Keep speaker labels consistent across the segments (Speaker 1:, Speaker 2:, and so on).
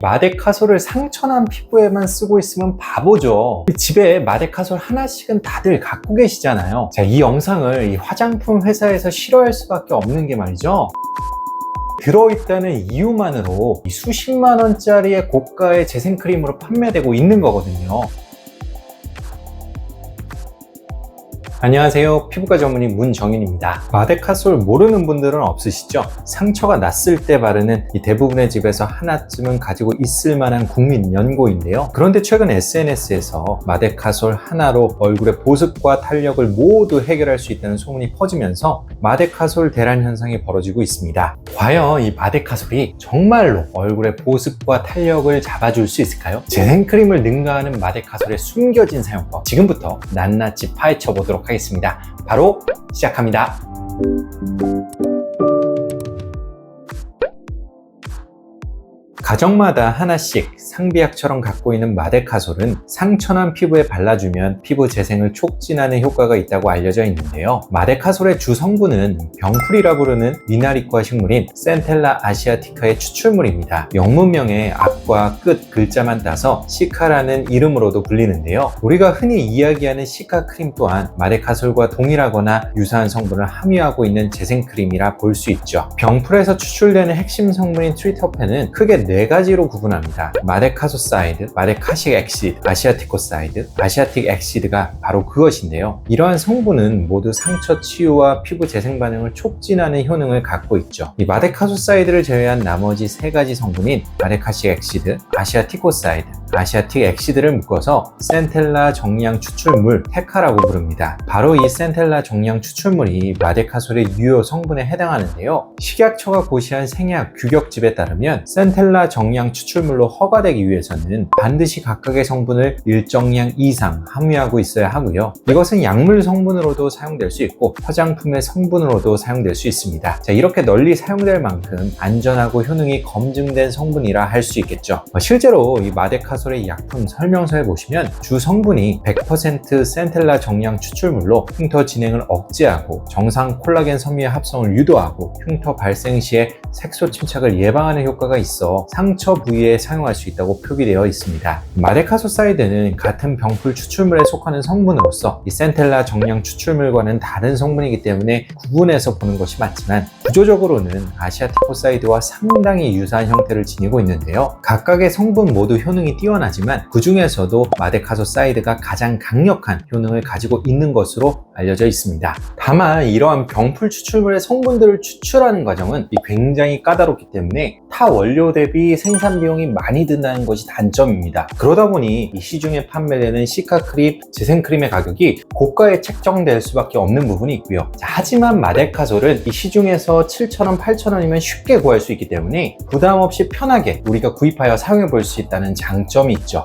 Speaker 1: 마데카솔을 상처난 피부에만 쓰고 있으면 바보죠. 집에 마데카솔 하나씩은 다들 갖고 계시잖아요. 자, 이 영상을 이 화장품 회사에서 싫어할 수밖에 없는 게 말이죠. 들어있다는 이유만으로 이 수십만 원짜리의 고가의 재생크림으로 판매되고 있는 거거든요. 안녕하세요. 피부과 전문의 문정인입니다. 마데카솔 모르는 분들은 없으시죠? 상처가 났을 때 바르는 이 대부분의 집에서 하나쯤은 가지고 있을 만한 국민 연고인데요. 그런데 최근 SNS에서 마데카솔 하나로 얼굴의 보습과 탄력을 모두 해결할 수 있다는 소문이 퍼지면서 마데카솔 대란 현상이 벌어지고 있습니다. 과연 이 마데카솔이 정말로 얼굴의 보습과 탄력을 잡아줄 수 있을까요? 재생크림을 능가하는 마데카솔의 숨겨진 사용법 지금부터 낱낱이 파헤쳐 보도록 하겠습니다. 바로 시작합니다. 가정마다 하나씩 상비약처럼 갖고 있는 마데카솔은 상처난 피부에 발라주면 피부 재생을 촉진하는 효과가 있다고 알려져 있는데요. 마데카솔의 주 성분은 병풀이라 부르는 미나리과 식물인 센텔라 아시아티카의 추출물입니다. 영문명의 앞과 끝 글자만 따서 시카라는 이름으로도 불리는데요. 우리가 흔히 이야기하는 시카 크림 또한 마데카솔과 동일하거나 유사한 성분을 함유하고 있는 재생크림이라 볼 수 있죠. 병풀에서 추출되는 핵심 성분인 트리터펜은 크게 네 가지로 구분합니다. 마데카소사이드, 마데카식 엑시드, 아시아티코사이드, 아시아틱 엑시드가 바로 그것인데요. 이러한 성분은 모두 상처 치유와 피부 재생 반응을 촉진하는 효능을 갖고 있죠. 이 마데카소사이드를 제외한 나머지 세 가지 성분인 마데카식 엑시드, 아시아티코사이드, 아시아틱 엑시드를 묶어서 센텔라 정량 추출물 테카라고 부릅니다. 바로 이 센텔라 정량 추출물이 마데카솔의 유효 성분에 해당하는데요. 식약처가 고시한 생약 규격집에 따르면 센텔라 정량 추출물로 허가되기 위해서는 반드시 각각의 성분을 일정량 이상 함유하고 있어야 하고요. 이것은 약물 성분으로도 사용될 수 있고 화장품의 성분으로도 사용될 수 있습니다. 자, 이렇게 널리 사용될 만큼 안전하고 효능이 검증된 성분이라 할 수 있겠죠. 어, 실제로 이 마데카 솔의 약품 설명서에 보시면 주 성분이 100% 센텔라 정량 추출물로 흉터 진행을 억제하고 정상 콜라겐 섬유의 합성을 유도하고 흉터 발생 시에 색소 침착을 예방하는 효과가 있어 상처 부위에 사용할 수 있다고 표기되어 있습니다. 마데카소사이드는 같은 병풀 추출물에 속하는 성분으로서 이 센텔라 정량 추출물과는 다른 성분이기 때문에 구분해서 보는 것이 맞지만 구조적으로는 아시아티코사이드와 상당히 유사한 형태를 지니고 있는데요. 각각의 성분 모두 효능이 뛰 어나지만 그 중에서도 마데카소사이드가 가장 강력한 효능을 가지고 있는 것으로 알려져 있습니다. 다만 이러한 병풀 추출물의 성분들을 추출하는 과정은 굉장히 까다롭기 때문에 타 원료 대비 생산 비용이 많이 든다는 것이 단점입니다. 그러다 보니 이 시중에 판매되는 시카 크림, 재생 크림의 가격이 고가에 책정될 수밖에 없는 부분이 있고요. 자, 하지만 마데카솔은 이 시중에서 7,000원, 8,000원이면 쉽게 구할 수 있기 때문에 부담 없이 편하게 우리가 구입하여 사용해 볼 수 있다는 장점 이 있죠.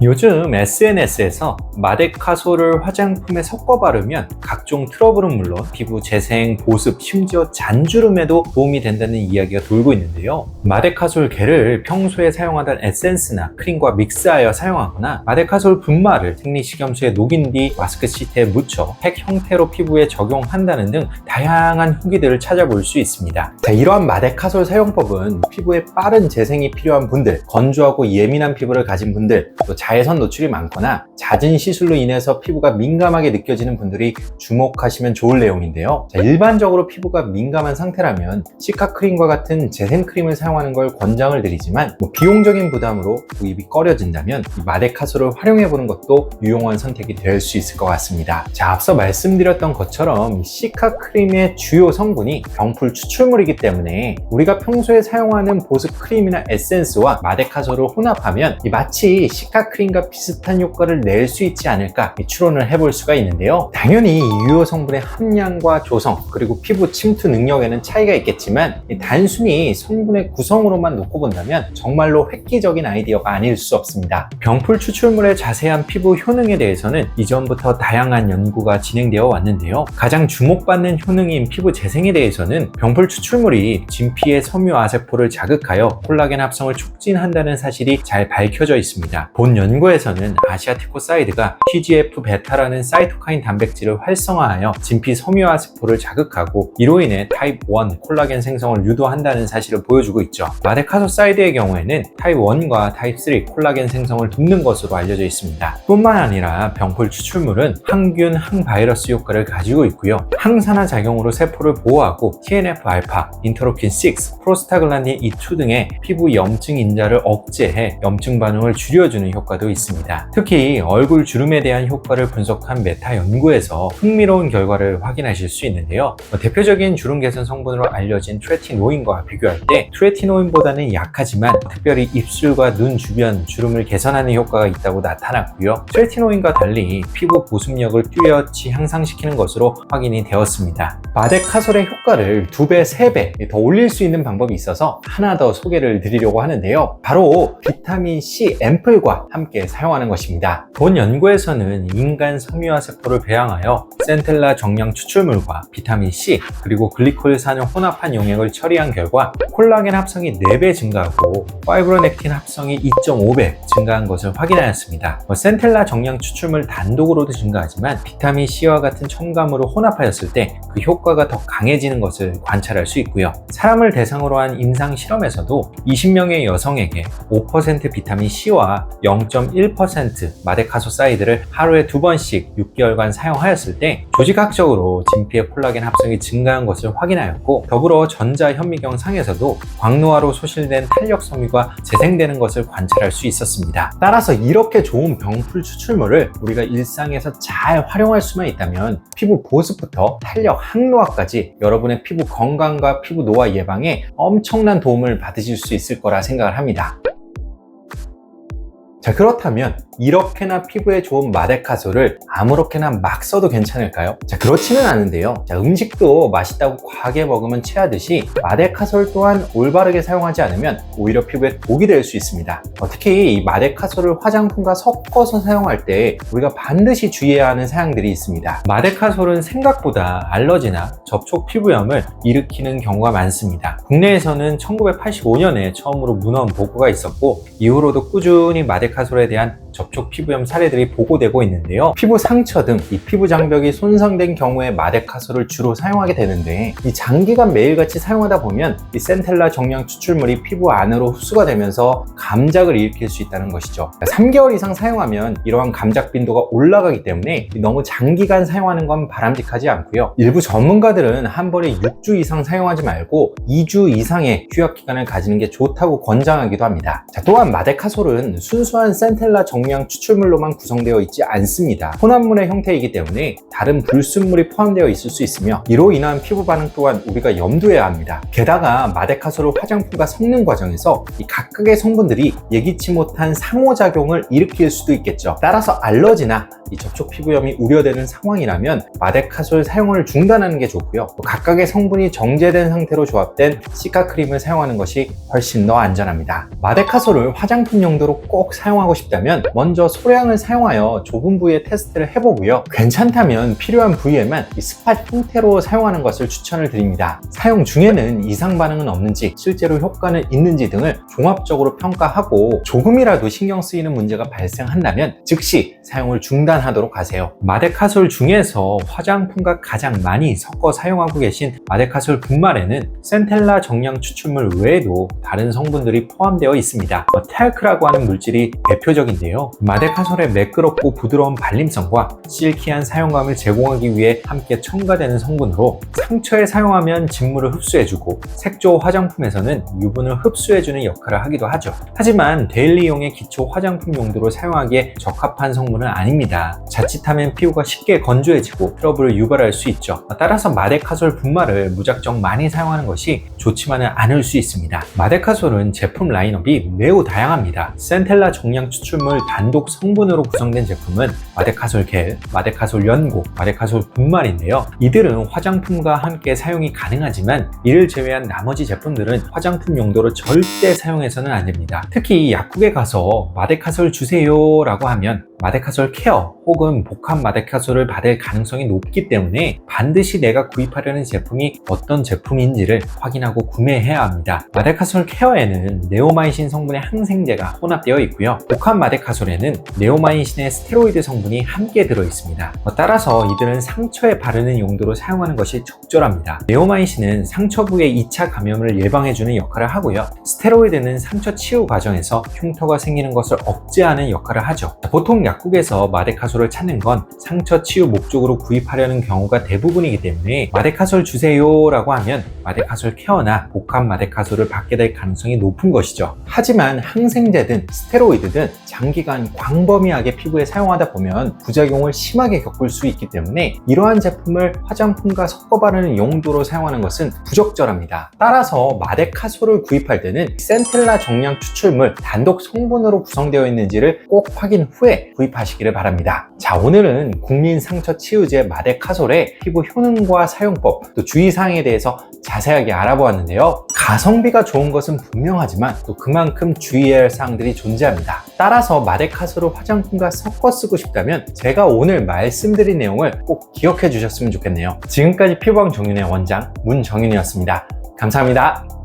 Speaker 1: 요즘 SNS에서 마데카솔을 화장품에 섞어 바르면 각종 트러블은 물론 피부 재생, 보습, 심지어 잔주름에도 도움이 된다는 이야기가 돌고 있는데요. 마데카솔 겔을 평소에 사용하던 에센스나 크림과 믹스하여 사용하거나 마데카솔 분말을 생리식염수에 녹인 뒤 마스크 시트에 묻혀 팩 형태로 피부에 적용한다는 등 다양한 후기들을 찾아볼 수 있습니다. 자, 이러한 마데카솔 사용법은 피부에 빠른 재생이 필요한 분들, 건조하고 예민한 피부를 가진 분들, 또 자외선 노출이 많거나 잦은 시술로 인해서 피부가 민감하게 느껴지는 분들이 주목하시면 좋을 내용인데요. 자, 일반적으로 피부가 민감한 상태라면 시카 크림과 같은 재생 크림을 사용하는 걸 권장을 드리지만 뭐 비용적인 부담으로 구입이 꺼려진다면 이 마데카솔을 활용해 보는 것도 유용한 선택이 될 수 있을 것 같습니다. 자, 앞서 말씀드렸던 것처럼 이 시카 크림의 주요 성분이 병풀 추출물이기 때문에 우리가 평소에 사용하는 보습 크림이나 에센스와 마데카솔을 혼합하면 이 마치 시카 크림 과 비슷한 효과를 낼 수 있지 않을까 이 추론을 해볼 수가 있는데요. 당연히 이 유효 성분의 함량과 조성 그리고 피부 침투 능력에는 차이가 있겠지만 이 단순히 성분의 구성으로만 놓고 본다면 정말로 획기적인 아이디어가 아닐 수 없습니다. 병풀 추출물의 자세한 피부 효능에 대해서는 이전부터 다양한 연구가 진행되어 왔는데요. 가장 주목받는 효능인 피부 재생에 대해서는 병풀 추출물이 진피의 섬유 아세포를 자극하여 콜라겐 합성을 촉진한다는 사실이 잘 밝혀져 있습니다. 본 연구에서는 아시아티코 사이드가 TGF 베타라는 사이토카인 단백질을 활성화하여 진피 섬유화 세포를 자극하고 이로 인해 타입 1 콜라겐 생성을 유도한다는 사실을 보여주고 있죠. 마데카소사이드의 경우에는 타입 1과 타입 3 콜라겐 생성을 돕는 것으로 알려져 있습니다. 뿐만 아니라 병풀 추출물은 항균, 항바이러스 효과를 가지고 있고요. 항산화 작용으로 세포를 보호하고 TNF-알파, 인터로킨 6, 프로스타글란딘 E2 등의 피부 염증 인자를 억제해 염증 반응을 줄여주는 효과 도 있습니다. 특히 얼굴 주름에 대한 효과를 분석한 메타 연구에서 흥미로운 결과를 확인하실 수 있는데요. 어, 대표적인 주름 개선 성분으로 알려진 트레티노인과 비교할 때 트레티노인보다는 약하지만 특별히 입술과 눈 주변 주름을 개선하는 효과가 있다고 나타났고요. 트레티노인과 달리 피부 보습력을 뚜렷이 향상시키는 것으로 확인이 되었습니다. 마데카솔의 효과를 2배, 3배 더 올릴 수 있는 방법이 있어서 하나 더 소개를 드리려고 하는데요. 바로 비타민 C 앰플과 함께 사용하는 것입니다. 본 연구에서는 인간 섬유화 세포를 배양하여 센텔라 정량 추출물과 비타민 C 그리고 글리콜 산을 혼합한 용액을 처리한 결과 콜라겐 합성이 4배 증가하고 파이브로넥틴 합성이 2.5배 증가한 것을 확인하였습니다. 뭐 센텔라 정량 추출물 단독으로도 증가하지만 비타민 C와 같은 첨가물을 혼합하였을 때 그 효과가 더 강해지는 것을 관찰할 수 있고요. 사람을 대상으로 한 임상 실험에서도 20명의 여성에게 5% 비타민 C와 0.1% 마데카소사이드를 하루에 두 번씩 6개월간 사용하였을 때 조직학적으로 진피의 콜라겐 합성이 증가한 것을 확인하였고 더불어 전자현미경 상에서도 광노화로 소실된 탄력 섬유가 재생되는 것을 관찰할 수 있었습니다. 따라서 이렇게 좋은 병풀 추출물을 우리가 일상에서 잘 활용할 수만 있다면 피부 보습부터 탄력 항노화까지 여러분의 피부 건강과 피부 노화 예방에 엄청난 도움을 받으실 수 있을 거라 생각을 합니다. 자 그렇다면 이렇게나 피부에 좋은 마데카솔을 아무렇게나 막 써도 괜찮을까요? 자 그렇지는 않은데요. 자 음식도 맛있다고 과하게 먹으면 체하듯이 마데카솔 또한 올바르게 사용하지 않으면 오히려 피부에 독이 될 수 있습니다. 어, 특히 이 마데카솔을 화장품과 섞어서 사용할 때 우리가 반드시 주의해야 하는 사항들이 있습니다. 마데카솔은 생각보다 알러지나 접촉 피부염을 일으키는 경우가 많습니다 국내에서는 1985년에 처음으로 문헌 보고가 있었고 이후로도 꾸준히 마데카솔에 대한 접촉 피부염 사례들이 보고되고 있는데요. 피부 상처 등 이 피부 장벽이 손상된 경우에 마데카솔을 주로 사용하게 되는데 이 장기간 매일같이 사용하다 보면 이 센텔라 정량 추출물이 피부 안으로 흡수가 되면서 감작을 일으킬 수 있다는 것이죠. 3개월 이상 사용하면 이러한 감작 빈도가 올라가기 때문에 너무 장기간 사용하는 건 바람직하지 않고요. 일부 전문가들은 한 번에 6주 이상 사용하지 말고 2주 이상의 휴약 기간을 가지는 게 좋다고 권장하기도 합니다. 자, 또한 마데카솔은 순수한 센텔라 정량 추출물로만 구성되어 있지 않습니다. 혼합물의 형태이기 때문에 다른 불순물이 포함되어 있을 수 있으며 이로 인한 피부 반응 또한 우리가 염두해야 합니다. 게다가 마데카솔을 화장품과 섞는 과정에서 이 각각의 성분들이 예기치 못한 상호작용을 일으킬 수도 있겠죠. 따라서 알러지나 이 접촉 피부염이 우려되는 상황이라면 마데카솔 사용을 중단하는 게 좋고요. 또 각각의 성분이 정제된 상태로 조합된 시카 크림을 사용하는 것이 훨씬 더 안전합니다. 마데카솔을 화장품 용도로 꼭 사용하고 싶다면 먼저 소량을 사용하여 좁은 부위에 테스트를 해보고요. 괜찮다면 필요한 부위에만 이 스팟 형태로 사용하는 것을 추천을 드립니다. 사용 중에는 이상 반응은 없는지 실제로 효과는 있는지 등을 종합적으로 평가하고 조금이라도 신경 쓰이는 문제가 발생한다면 즉시 사용을 중단하도록 하세요. 마데카솔 중에서 화장품과 가장 많이 섞어 사용하고 계신 마데카솔 분말에는 센텔라 정량 추출물 외에도 다른 성분들이 포함되어 있습니다. 어, 탈크라고 하는 물질이 대표적인데요. 마데카솔의 매끄럽고 부드러운 발림성과 실키한 사용감을 제공하기 위해 함께 첨가되는 성분으로 상처에 사용하면 진물을 흡수해주고 색조 화장품에서는 유분을 흡수해주는 역할을 하기도 하죠. 하지만 데일리용의 기초 화장품 용도로 사용하기에 적합한 성분은 아닙니다. 자칫하면 피부가 쉽게 건조해지고 트러블을 유발할 수 있죠. 따라서 마데카솔 분말을 무작정 많이 사용하는 것이 좋지만은 않을 수 있습니다. 마데카솔은 제품 라인업이 매우 다양합니다. 센텔라 정량 추출물 단독 성분으로 구성된 제품은 마데카솔 겔, 마데카솔 연고, 마데카솔 분말인데요. 이들은 화장품과 함께 사용이 가능하지만 이를 제외한 나머지 제품들은 화장품 용도로 절대 사용해서는 안 됩니다. 특히 약국에 가서 마데카솔 주세요 라고 하면 마데카솔 케어 혹은 복합 마데카솔을 받을 가능성이 높기 때문에 반드시 내가 구입하려는 제품이 어떤 제품인지를 확인하고 구매해야 합니다. 마데카솔 케어에는 네오마이신 성분의 항생제가 혼합되어 있고요. 복합 마데카솔에는 네오마이신의 스테로이드 성분이 함께 들어 있습니다. 따라서 이들은 상처에 바르는 용도로 사용하는 것이 적절합니다. 네오마이신은 상처 부의 2차 감염을 예방해주는 역할을 하고요. 스테로이드는 상처 치유 과정에서 흉터가 생기는 것을 억제하는 역할을 하죠. 보통 약국에서 마데카솔을 찾는 건 상처 치유 목적으로 구입하려는 경우가 대부분이기 때문에 마데카솔 주세요 라고 하면 마데카솔 케어나 복합 마데카솔을 받게 될 가능성이 높은 것이죠. 하지만 항생제든 스테로이드든 장기간 광범위하게 피부에 사용하다 보면 부작용을 심하게 겪을 수 있기 때문에 이러한 제품을 화장품과 섞어 바르는 용도로 사용하는 것은 부적절합니다. 따라서 마데카솔을 구입할 때는 센텔라 정량 추출물 단독 성분으로 구성되어 있는지를 꼭 확인 후에 구입하시기를 바랍니다. 자, 오늘은 국민 상처 치유제 마데카솔의 피부 효능과 사용법, 또 주의사항에 대해서 자세하게 알아보았는데요. 가성비가 좋은 것은 분명하지만 또 그만큼 주의해야 할 사항들이 존재합니다. 따라서 마데카솔을 화장품과 섞어 쓰고 싶다면 제가 오늘 말씀드린 내용을 꼭 기억해 주셨으면 좋겠네요. 지금까지 피부왕 정윤의 원장 문정윤이었습니다. 감사합니다.